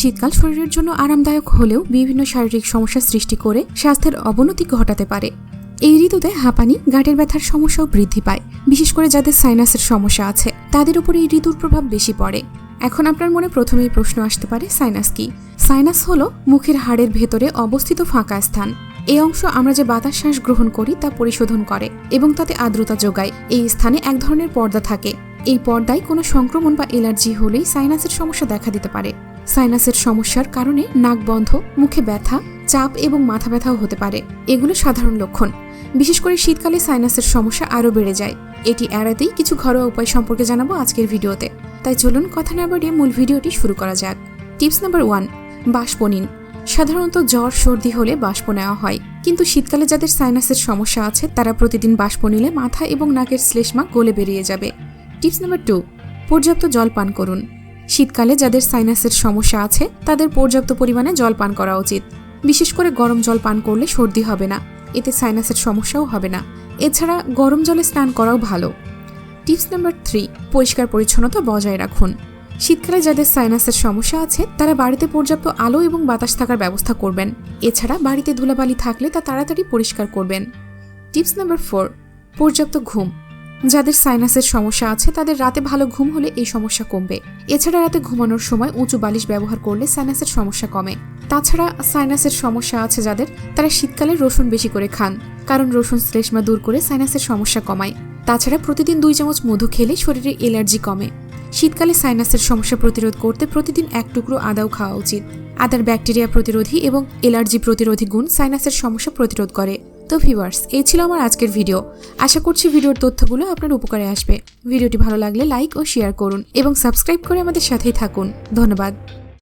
শীতকাল শরীরের জন্য আরামদায়ক হলেও বিভিন্ন শারীরিক সমস্যা সৃষ্টি করে স্বাস্থ্যের অবনতি ঘটাতে পারে। এই ঋতুতে হাঁপানি, গাঁটের ব্যথার সমস্যাও বৃদ্ধি পায়, বিশেষ করে যাদের সাইনাসের সমস্যা আছে, তাদের উপর এই ঋতুর প্রভাব বেশি পড়ে। এখন আপনার মনে প্রথমেই প্রশ্ন আসতে পারে, সাইনাস কি? সাইনাস হলো মুখের হাড়ের ভেতরে অবস্থিত ফাঁকা স্থান। এই অংশ আমরা যে বাতাস শ্বাস গ্রহণ করি তা পরিশোধন করে এবং তাতে আর্দ্রতা যোগায়। এই স্থানে এক ধরনের পর্দা থাকে। এই পর্দায় কোনো সংক্রমণ বা এলার্জি হলেই সাইনাসের সমস্যা দেখা দিতে পারে। সাইনাসের সমস্যার কারণে নাক বন্ধ, মুখে ব্যথা, চাপ এবং মাথা ব্যথাও হতে পারে। এগুলো সাধারণ লক্ষণ। বিশেষ করে শীতকালে সাইনাসের সমস্যা আরও বেড়ে যায়। এটি এড়াতেই কিছু ঘরোয়া উপায় সম্পর্কে জানাব আজকের ভিডিওতে। তাই চলুন কথা না বাড়িয়ে মূল ভিডিওটি শুরু করা যাক। টিপস নাম্বার ওয়ান, বাষ্প নিন। সাধারণত জ্বর, সর্দি হলে বাষ্প নেওয়া হয়। কিন্তু শীতকালে যাদের সাইনাসের সমস্যা আছে, তারা প্রতিদিন বাষ্প নিলে মাথা এবং নাকের শ্লেষ্মা গলে বেরিয়ে যাবে। টিপস নাম্বার টু, পর্যাপ্ত জল পান করুন। শীতকালে যাদের সাইনাসের সমস্যা আছে, তাদের পর্যাপ্ত পরিমাণে জল পান করা উচিত। বিশেষ করে গরম জল পান করলে সর্দি হবে না, এতে সাইনাসের সমস্যাও হবে না। এছাড়া গরম জলে স্নান করাও ভালো। টিপস নাম্বার থ্রি, পরিষ্কার পরিচ্ছন্নতা বজায় রাখুন। শীতকালে যাদের সাইনাসের সমস্যা আছে, তারা বাড়িতে পর্যাপ্ত আলো এবং বাতাস থাকার ব্যবস্থা করবেন। এছাড়া বাড়িতে ধুলাবালি থাকলে তা তাড়াতাড়ি পরিষ্কার করবেন। টিপস নাম্বার ফোর, পর্যাপ্ত ঘুম। যাদের সাইনাসের সমস্যা আছে, তাদের রাতে ভালো ঘুম হলে এই সমস্যা কমবে। এছাড়া রাতে ঘুমানোর সময় উঁচু বালিশ ব্যবহার করলে সাইনাসের সমস্যা কমে। তাছাড়া সাইনাসের সমস্যা আছে যাদের, তারা শীতকালে রসুন বেশি করে খান, কারণ রসুন শ্লেষ্মা দূর করে সাইনাসের সমস্যা কমায়। তাছাড়া প্রতিদিন দুই চামচ মধু খেলে শরীরে এলার্জি কমে। শীতকালে সাইনাসের সমস্যা প্রতিরোধ করতে প্রতিদিন এক টুকরো আদাও খাওয়া উচিত। আদার ব্যাকটেরিয়া প্রতিরোধী এবং এলার্জি প্রতিরোধী গুণ সাইনাসের সমস্যা প্রতিরোধ করে। তো ভিউয়ার্স এই ছিল আমার আজকের ভিডিও আশা করছি ভিডিওর তথ্যগুলো আপনার উপকারে আসবে। ভিডিওটি ভালো লাগলে লাইক ও শেয়ার করুন এবং সাবস্ক্রাইব করে আমাদের সাথেই থাকুন। ধন্যবাদ।